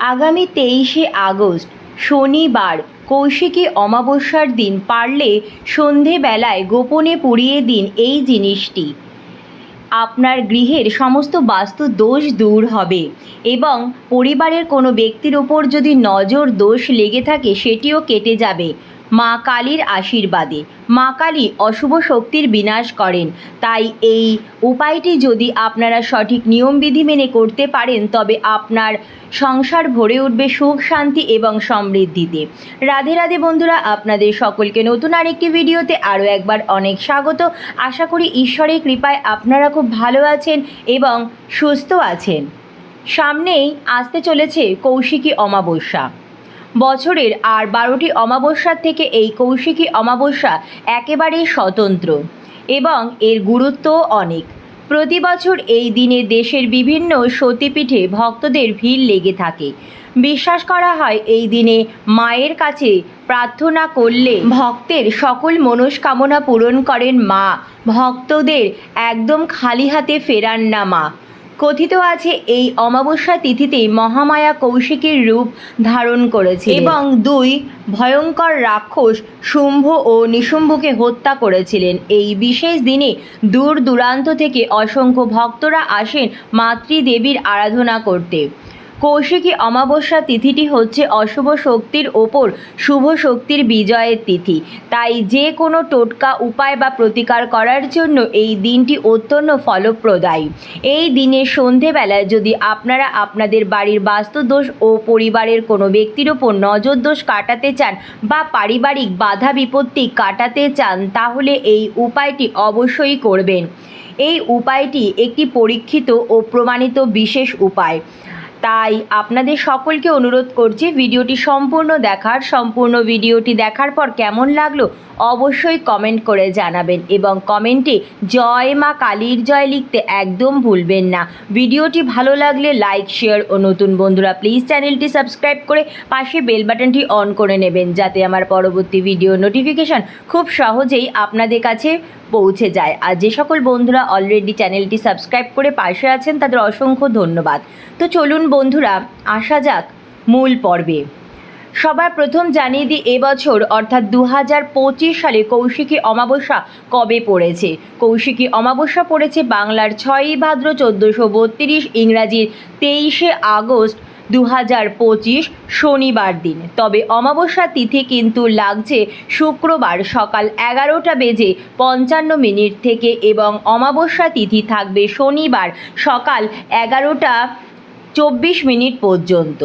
আগামী তেইশে আগস্ট শনিবার কৌশিকী অমাবস্যার দিন পারলে সন্ধেবেলায় গোপনে পুড়িয়ে দিন এই জিনিসটি। আপনার গৃহের সমস্ত বাস্তু দোষ দূর হবে এবং পরিবারের কোনো ব্যক্তির ওপর যদি নজর দোষ লেগে থাকে, সেটিও কেটে যাবে। মা কালীর আশীর্বাদে। মা কালী অশুভ শক্তির বিনাশ করেন। তাই এই উপায়টি যদি আপনারা সঠিক নিয়মবিধি মেনে করতে পারেন, তবে আপনার সংসার ভরে উঠবে সুখ, শান্তি এবং সমৃদ্ধিতে। রাধে রাধে বন্ধুরা, আপনাদের সকলকে নতুন আরেকটি ভিডিওতে আরও একবার অনেক স্বাগত। আশা করি ঈশ্বরের কৃপায় আপনারা খুব ভালো আছেন এবং সুস্থ আছেন। সামনেই আসতে চলেছে কৌশিকী অমাবস্যা। বছরের আর বারোটি অমাবস্যার থেকে এই কৌশিকী অমাবস্যা একেবারেই স্বতন্ত্র এবং এর গুরুত্বও অনেক। প্রতি বছর এই দিনে দেশের বিভিন্ন সতীপীঠে ভক্তদের ভিড় লেগে থাকে। বিশ্বাস করা হয় এই দিনে মায়ের কাছে প্রার্থনা করলে ভক্তের সকল মনস্কামনা পূরণ করেন মা। ভক্তদের একদম খালি হাতে ফেরান না মা। কথিত আছে এই অমাবস্যা তিথিতেই মহামায়া কৌশিকীর রূপ ধারণ করেছে এবং দুই ভয়ঙ্কর রাক্ষস শুম্ভ ও নিশুম্ভকে হত্যা করেছিলেন। এই বিশেষ দিনে দূর দূরান্ত থেকে অসংখ্য ভক্তরা আসেন মাতৃদেবীর আরাধনা করতে। কৌশিকী অমাবস্যা তিথিটি হচ্ছে অশুভ শক্তির ওপর শুভ শক্তির বিজয়ের তিথি। তাই যে কোনো টোটকা উপায় বা প্রতিকার করার জন্য এই দিনটি অত্যন্ত ফলপ্রদায়ী। এই দিনের সন্ধেবেলায় যদি আপনারা আপনাদের বাড়ির বাস্তুদোষ ও পরিবারের কোনো ব্যক্তির ওপর নজর দোষ কাটাতে চান বা পারিবারিক বাধা বিপত্তি কাটাতে চান, তাহলে এই উপায়টি অবশ্যই করবেন। এই উপায়টি একটি পরীক্ষিত ও প্রমাণিত বিশেষ উপায়। তাই আপনাদের সকলকে অনুরোধ করছি ভিডিওটি সম্পূর্ণ দেখার সম্পূর্ণ ভিডিওটি দেখার পর কেমন লাগল অবশ্যই কমেন্ট করে জানাবেন এবং কমেন্টে জয় মা কালীর জয় লিখতে একদম ভুলবেন না। ভিডিওটি ভালো লাগলে লাইক শেয়ার ও নতুন বন্ধুরা প্লিজ চ্যানেলটি সাবস্ক্রাইব করে পাশে বেল বাটনটি অন করে নেবেন যাতে আমার পরবর্তী ভিডিও নোটিফিকেশান খুব সহজেই আপনাদের কাছে পৌঁছে যায়। আর যে সকল বন্ধুরা অলরেডি চ্যানেলটি সাবস্ক্রাইব করে পাশে আছেন তাদের অসংখ্য ধন্যবাদ। তো চলুন বন্ধুরা, আসা যাক মূল পর্বে। সবার প্রথম জানিয়ে দিই এবছর অর্থাৎ দু হাজার পঁচিশ সালে কৌশিকী অমাবস্যা কবে পড়েছে? কৌশিকী অমাবস্যা পড়েছে বাংলার ছয়ই ভাদ্র চোদ্দোশো বত্রিশ, ইংরাজির তেইশে আগস্ট দু হাজার পঁচিশ, শনিবার দিন। তবে অমাবস্যা তিথি কিন্তু লাগছে শুক্রবার সকাল এগারোটা বেজে পঞ্চান্ন মিনিট থেকে এবং অমাবস্যা তিথি থাকবে শনিবার সকাল এগারোটা চব্বিশ মিনিট পর্যন্ত।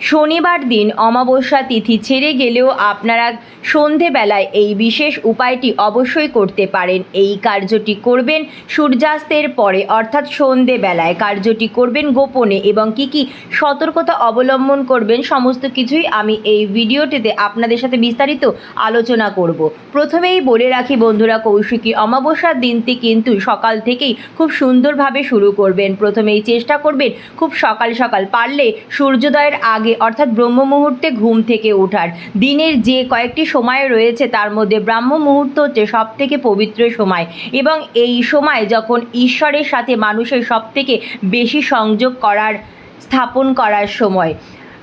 শনিবার দিন অমাবস্যা তিথি ছেড়ে গেলেও আপনারা সন্ধেবেলায় এই বিশেষ উপায়টি অবশ্যই করতে পারেন। এই কার্যটি করবেন সূর্যাস্তের পরে, অর্থাৎ সন্ধেবেলায়। কার্যটি করবেন গোপনে এবং কি কি সতর্কতা অবলম্বন করবেন সমস্ত কিছুই আমি এই ভিডিওটিতে আপনাদের সাথে বিস্তারিত আলোচনা করব। প্রথমেই বলে রাখি বন্ধুরা, কৌশিকী অমাবস্যার দিনটি কিন্তু সকাল থেকেই খুব সুন্দরভাবে শুরু করবেন। প্রথমেই চেষ্টা করবেন খুব সকাল সকাল পারলে সূর্যোদয়ের আগে অর্থাৎ ব্রহ্ম মুহূর্তে ঘুম থেকে ওঠার। দিনের যে কয়েকটি সময় রয়েছে, তার মধ্যে ব্রাহ্ম মুহূর্ত হচ্ছে সব থেকে পবিত্র সময়। এবং এই সময় যখন ঈশ্বরের সাথে মানুষের সব থেকে বেশি সংযোগ করার, স্থাপন করার সময়।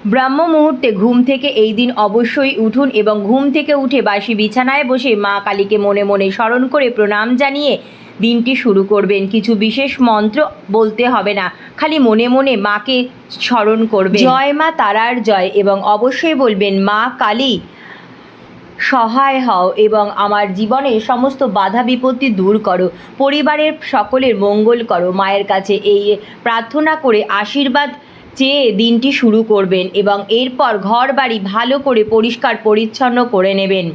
ব্রাহ্ম মুহূর্তে ঘুম থেকে এই দিন অবশ্যই উঠুন এবং ঘুম থেকে উঠে বাসি বিছানায় বসে মা কালীকে মনে মনে স্মরণ করে প্রণাম জানিয়ে দিনটি শুরু করবেন। কিছু বিশেষ মন্ত্র বলতে হবে না। খালি মনে মনে মাকে স্মরণ করবে জয় মা তারার জয় এবং অবশ্যই বলবেন, মা কালী, সহায় হও এবং আমার জীবনে সমস্ত বাধা বিপত্তি দূর করো। পরিবারের সকলের মঙ্গল করো। মায়ের কাছে এই প্রার্থনা করে আশীর্বাদ চেয়ে দিনটি শুরু করবেন এবং এরপর ঘর বাড়ি ভালো করে পরিষ্কার পরিচ্ছন্ন করে নেবেন।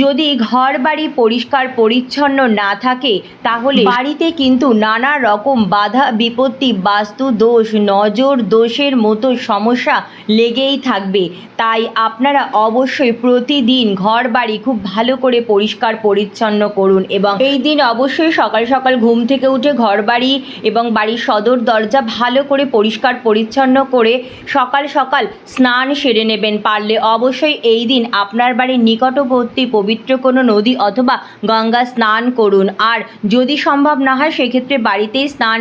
যদি ঘর বাড়ি পরিষ্কার পরিচ্ছন্ন না থাকে, তাহলে বাড়িতে কিন্তু নানা রকম বাধা, বিপত্তি, বাস্তু দোষ, নজর দোষের মতো সমস্যা লেগেই থাকবে। তাই আপনারা অবশ্যই প্রতিদিন ঘর বাড়ি খুব ভালো করে পরিষ্কার পরিচ্ছন্ন করুন এবং এই দিন অবশ্যই সকাল সকাল ঘুম থেকে উঠে ঘর বাড়ি এবং বাড়ির সদর দরজা ভালো করে পরিষ্কার পরিচ্ছন্ন করে সকাল সকাল স্নান সেরে নেবেন পারলে। অবশ্যই এই দিন আপনার বাড়ির নিকটবর্তী পবিত্র কোনো নদী অথবা গঙ্গা স্নান করুন। আর যদি সম্ভব না হয়, সেক্ষেত্রে বাড়িতেই স্নান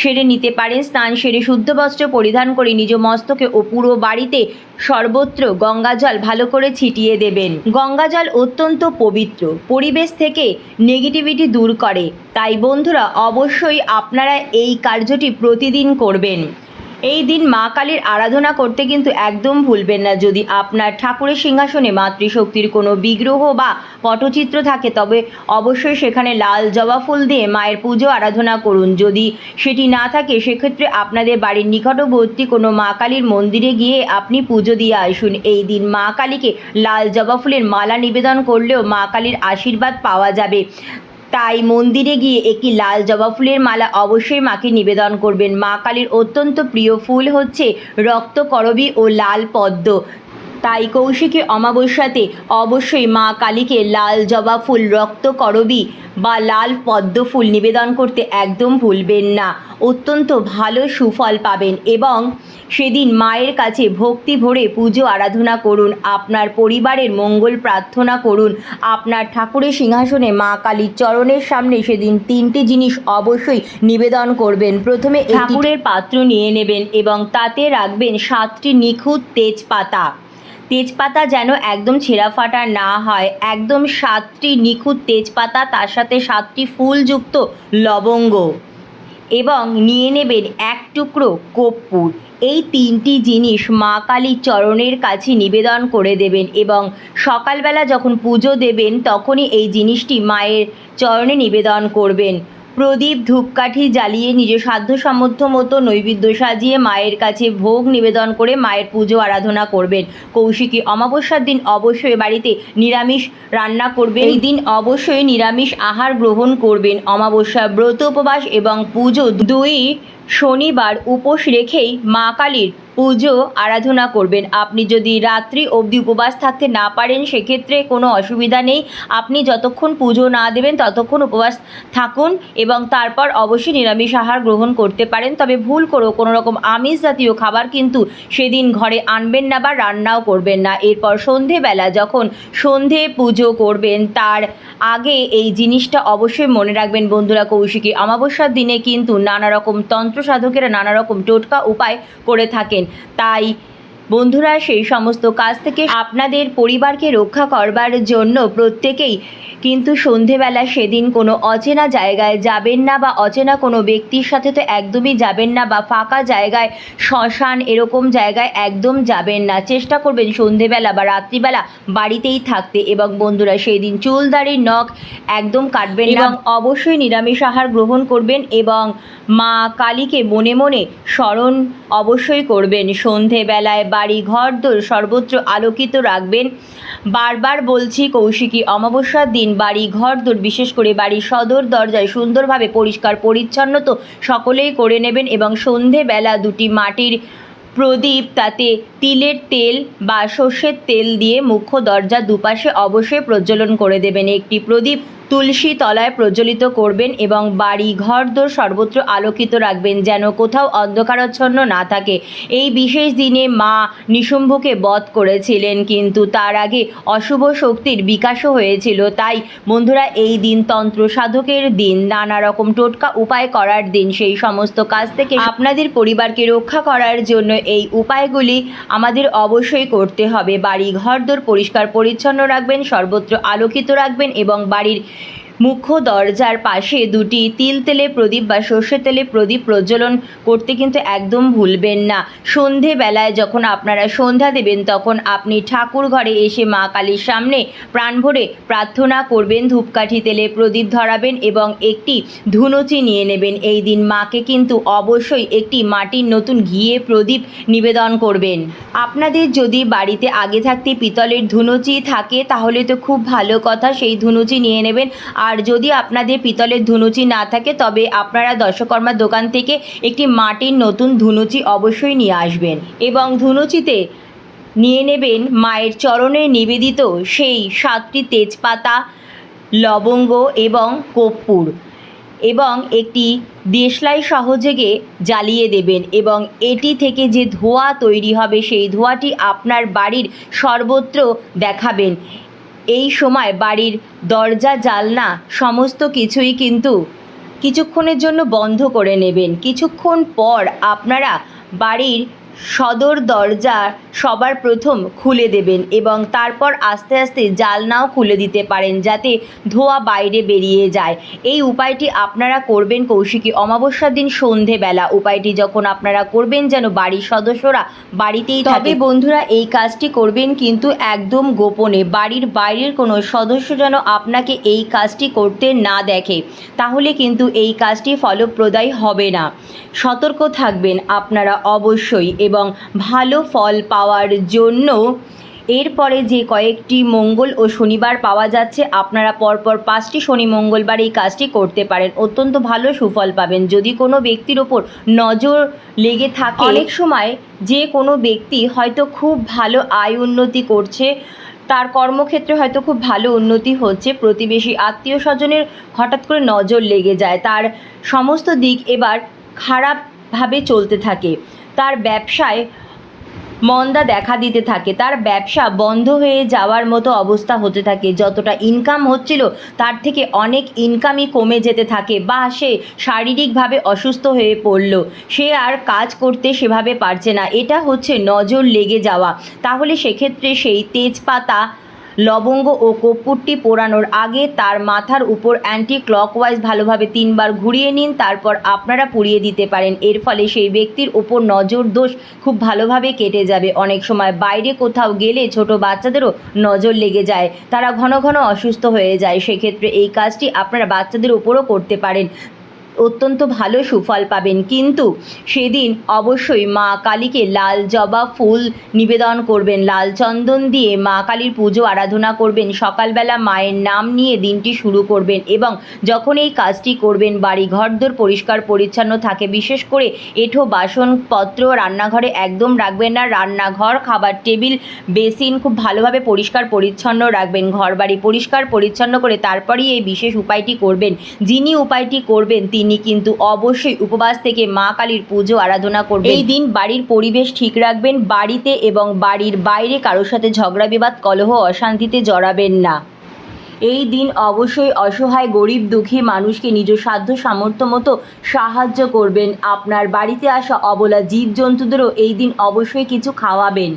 সেরে নিতে পারেন। স্নান সেরে শুদ্ধ বস্ত্র পরিধান করে নিজ মস্তকে ও পুরো বাড়িতে সর্বত্র গঙ্গাজল ভালো করে ছিটিয়ে দেবেন। গঙ্গাজল অত্যন্ত পবিত্র। পরিবেশ থেকে নেগেটিভিটি দূর করে। তাই বন্ধুরা, অবশ্যই আপনারা এই কার্যটি প্রতিদিন করবেন। এই দিন মা কালীর আরাধনা করতে কিন্তু একদম ভুলবেন না। যদি আপনার ঠাকুরের সিংহাসনে মাতৃশক্তির কোনো বিগ্রহ বা পটচিত্র থাকে, তবে অবশ্যই সেখানে লাল জবা ফুল দিয়ে মায়ের পুজো আরাধনা করুন। যদি সেটি না থাকে, সেক্ষেত্রে আপনাদের বাড়ির নিকটবর্তী কোনো মা কালীর মন্দিরে গিয়ে আপনি পুজো দিয়ে আসুন। এই দিন মা কালীকে লাল জবা ফুলের মালা নিবেদন করলেও মা কালীর আশীর্বাদ পাওয়া যাবে। তাই মন্দিরে গিয়ে একটি লাল জবা ফুলের মালা অবশ্যই মাকে নিবেদন করবেন। মা কালীর অত্যন্ত প্রিয় ফুল হচ্ছে রক্তকরবী ও লাল পদ্ম। তাই কৌশিকী অমাবস্যাতে অবশ্যই মা কালীকে লাল জবা ফুল রক্তকরবী বা লাল পদ্ম ফুল নিবেদন করতে একদম ভুলবেন না। অত্যন্ত ভালো সুফল পাবেন এবং সেদিন মায়ের কাছে ভক্তি ভরে পুজো আরাধনা করুন, আপনার পরিবারের মঙ্গল প্রার্থনা করুন, আপনার ঠাকুরের সিংহাসনে মা কালীর চরণের সামনে সেদিন তিনটি জিনিস অবশ্যই নিবেদন করবেন। প্রথমে ঠাকুরের পাত্র নিয়ে নেবেন এবং তাতে রাখবেন সাতটি নিখুঁত তেজপাতা। তেজপাতা যেন একদম ছেঁড়া ফাটা না হয়, একদম সাতটি নিখুঁত তেজপাতা, তার সাথে সাতটি ফুলযুক্ত লবঙ্গ। এবং নিয়ে নেবেন এক টুকরো কর্পূর। এই তিনটি জিনিস মা কালীর চরণের কাছে নিবেদন করে দেবেন এবং সকালবেলা যখন পুজো দেবেন, তখনই এই জিনিসটি মায়ের চরণে নিবেদন করবেন। প্রদীপ ধূপকাঠি জ্বালিয়ে নিজ সাধ্য সামর্থ্য মতো নৈবেদ্য সাজিয়ে মায়ের কাছে ভোগ নিবেদন করে মায়ের পুজো আরাধনা করবেন। কৌশিকী অমাবস্যার দিন অবশ্যই বাড়িতে নিরামিষ রান্না করবেন। এই দিন অবশ্যই নিরামিষ আহার গ্রহণ করবেন। অমাবস্যা ব্রত উপবাস এবং পুজো দুই শনিবার উপোস রেখেই মা কালীর পুজো আরাধনা করবেন। আপনি যদি রাত্রি অবধি উপবাস থাকতে না পারেন, সেক্ষেত্রে কোনো অসুবিধা নেই। আপনি যতক্ষণ পুজো না দেবেন, ততক্ষণ উপবাস থাকুন এবং তারপর অবশ্যই নিরামিষ আহার গ্রহণ করতে পারেন। তবে ভুল করো কোনো রকম আমিষ জাতীয় খাবার কিন্তু সেদিন ঘরে আনবেন না বা রান্নাও করবেন না। এরপর সন্ধেবেলা যখন সন্ধে পুজো করবেন, তার আগে এই জিনিসটা অবশ্যই মনে রাখবেন বন্ধুরা কৌশিকী। অমাবস্যার দিনে কিন্তু নানা রকম তন্ত্র সাধকেরা নানা রকম টোটকা উপায় করে থাকেন। তাই বন্ধুরা সেই সমস্ত কাজ থেকে আপনাদের পরিবারকে রক্ষা করবার জন্য প্রত্যেকেই কিন্তু সন্ধেবেলা সেদিন কোনো অচেনা জায়গায় যাবেন না বা অচেনা কোনো ব্যক্তির সাথে তো একদমই যাবেন না বা ফাঁকা জায়গায় শ্মশান এরকম জায়গায় একদম যাবেন না। চেষ্টা করবেন সন্ধেবেলা বা রাত্রিবেলা বাড়িতেই থাকতে এবং বন্ধুরা সেই দিন চুল দাড়ির নখ একদম কাটবেন এবং অবশ্যই নিরামিষ আহার গ্রহণ করবেন এবং মা কালীকে মনে মনে স্মরণ অবশ্যই করবেন। সন্ধেবেলায় বাড়ি ঘর দোর সর্বত্র আলোকিত রাখবেন। বারবার বলছি, কৌশিকী, অমাবস্যার দিন বাড়ি ঘর দোর, বিশেষ করে বাড়ির সদর দরজায় সুন্দরভাবে পরিষ্কার, পরিচ্ছন্ন তো সকলেই করে নেবেন এবং সন্ধেবেলা দুটি মাটির প্রদীপ, তাতে তিলের তেল বা সর্ষের তেল দিয়ে মুখ্য দরজা দুপাশে অবশ্যই প্রজ্বলন করে দেবেন। একটি প্রদীপ তুলসী তলায় প্রজ্বলিত করবেন এবং বাড়ি ঘরদোর সর্বত্র আলোকিত রাখবেন যেন কোথাও অন্ধকারচ্ছন্ন না থাকে। এই বিশেষ দিনে মা নিশুম্ভকে বধ করেছিলেন, কিন্তু তার আগে অশুভ শক্তির বিকাশও হয়েছিল। তাই বন্ধুরা, এই দিন তন্ত্র সাধকের দিন। নানা রকম টোটকা উপায় করার দিন। সেই সমস্ত কাজ থেকে আপনাদের পরিবারকে রক্ষা করার জন্য এই উপায়গুলি আমাদের অবশ্যই করতে হবে। বাড়ি ঘরদোর পরিষ্কার পরিচ্ছন্ন রাখবেন, সর্বত্র আলোকিত রাখবেন এবং বাড়ির মুখ্য দরজার পাশে দুটি তিল তেলে প্রদীপ বা সর্ষে তেলে প্রদীপ প্রজ্বলন করতে কিন্তু একদম ভুলবেন না। সন্ধেবেলায় যখন আপনারা সন্ধ্যা দেবেন, তখন আপনি ঠাকুর ঘরে এসে মা কালীর সামনে প্রাণ ভরে প্রার্থনা করবেন, ধূপকাঠি তেলে প্রদীপ ধরাবেন এবং একটি ধুনুচি নিয়ে নেবেন। এই দিন মাকে কিন্তু অবশ্যই একটি মাটির নতুন ঘিয়ে প্রদীপ নিবেদন করবেন। আপনাদের যদি বাড়িতে আগে থাকতে পিতলের ধুনুচি থাকে, তাহলে তো খুব ভালো কথা, সেই ধুনুচি নিয়ে নেবেন। আর যদি আপনাদের পিতলের ধুনুচি না থাকে, তবে আপনারা দশকর্মার দোকান থেকে একটি মাটির নতুন ধুনুচি অবশ্যই নিয়ে আসবেন। এবং ধুনুচিতে নিয়ে নেবেন মায়ের চরণে নিবেদিত সেই সাতটি তেজপাতা, লবঙ্গ এবং কর্পূর এবং একটি দেশলাই সহযোগে জ্বালিয়ে দেবেন এবং এটি থেকে যে ধোঁয়া তৈরি হবে, সেই ধোঁয়াটি আপনার বাড়ির সর্বত্র দেখাবেন। এই সময় বাড়ির দরজা, জালনা সমস্ত কিছুই কিন্তু কিছুক্ষণের জন্য বন্ধ করে নেবেন। কিছুক্ষণ পর আপনারা বাড়ির সদর দরজা সবার প্রথম খুলে দেবেন এবং তারপর আস্তে আস্তে জালনাও খুলে দিতে পারেন যাতে ধোঁয়া বাইরে বেরিয়ে যায়। এই উপায়টি আপনারা করবেন কৌশিকী অমাবস্যার দিন সন্ধেবেলা। উপায়টি যখন আপনারা করবেন যেন বাড়ির সদস্যরা বাড়িতেই তবে বন্ধুরা এই কাজটি করবেন কিন্তু একদম গোপনে। বাড়ির বাইরের কোনো সদস্য যেন আপনাকে এই কাজটি করতে না দেখে তাহলে কিন্তু এই কাজটি ফলপ্রদায়ী হবে না। সতর্ক থাকবেন আপনারা অবশ্যই এবং ভালো ফল পাওয়ার জন্য এরপরে যে কয়েকটি মঙ্গল ও শনিবার পাওয়া যাচ্ছে আপনারা পরপর পাঁচটি শনি মঙ্গলবার এই কাজটি করতে পারেন। অত্যন্ত ভালো সুফল পাবেন। যদি কোনো ব্যক্তির ওপর নজর লেগে থাকে অনেক সময় যে কোনো ব্যক্তি হয়তো খুব ভালো আয় উন্নতি করছে তার কর্মক্ষেত্রে হয়তো খুব ভালো উন্নতি হচ্ছে প্রতিবেশী আত্মীয় স্বজনের হঠাৎ করে নজর লেগে যায় তার সমস্ত দিক এবার খারাপভাবে চলতে থাকে। তার ব্যবসায় মন্দা দেখা দিতে থাকে। তার ব্যবসা বন্ধ হয়ে যাওয়ার মতো অবস্থা হতে থাকে। যতটা ইনকাম হচ্ছিল, তার থেকে অনেক ইনকামই কমে যেতে থাকে বা সে শারীরিকভাবে অসুস্থ হয়ে পড়ল। সে আর কাজ করতে সেভাবে পারছে না। এটা হচ্ছে নজর লেগে যাওয়া। তাহলে সেক্ষেত্রে সেই তেজপাতা লবঙ্গ ও কর্পূরটি পোড়ানোর আগে তার মাথার উপর অ্যান্টি ক্লকওয়াইজ ভালোভাবে তিনবার ঘুরিয়ে নিন, তারপর আপনারা পুড়িয়ে দিতে পারেন। এর ফলে সেই ব্যক্তির উপর নজর দোষ খুব ভালোভাবে কেটে যাবে। অনেক সময় বাইরে কোথাও গেলে ছোট বাচ্চাদেরও নজর লেগে যায়। তারা ঘন ঘন অসুস্থ হয়ে যায়। সেক্ষেত্রে এই কাজটি আপনারা বাচ্চাদের উপরও করতে পারেন। অত্যন্ত ভালো সুফল পাবেন। কিন্তু সেদিন অবশ্যই মা কালীকে লাল জবা ফুল নিবেদন করবেন। লাল চন্দন দিয়ে মা কালীর পুজো আরাধনা করবেন। সকালবেলা মায়ের নাম নিয়ে দিনটি শুরু করবেন এবং যখন এই কাজটি করবেন, বাড়ি ঘরদোর পরিষ্কার পরিচ্ছন্ন থাকে। বিশেষ করে এঁঠো বাসনপত্র রান্নাঘরে একদম রাখবেন না। রান্নাঘর, খাবার টেবিল, বেসিন খুব ভালোভাবে পরিষ্কার পরিচ্ছন্ন রাখবেন। ঘর বাড়ি পরিষ্কার পরিচ্ছন্ন করে তারপরেই এই বিশেষ উপায়টি করবেন। যিনি উপায়টি করবেন তিনি কিন্তু অবশ্যই উপবাস থেকে মা কালীর পুজো, আরাধনা করবেন। এই দিন বাড়ির পরিবেশ ঠিক রাখবেন, বাড়িতে এবং বাড়ির বাইরে কারোর সাথে ঝগড়া, বিবাদ, কলহ, অশান্তিতে জড়াবেন না। এই দিন অবশ্যই অসহায়, গরিব, দুঃখী মানুষকে নিজ সাধ্য সামর্থ্য মতো সাহায্য করবেন। আপনার বাড়িতে আসা অবলা জীবজন্তুদেরও এই দিন অবশ্যই কিছু খাওয়াবেন।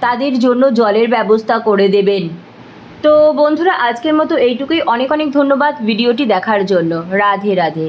তাদের জন্য জলের ব্যবস্থা করে দেবেন। তো বন্ধুরা, আজকের মতো এইটুকুই। অনেক অনেক ধন্যবাদ ভিডিওটি দেখার জন্য। রাধে রাধে।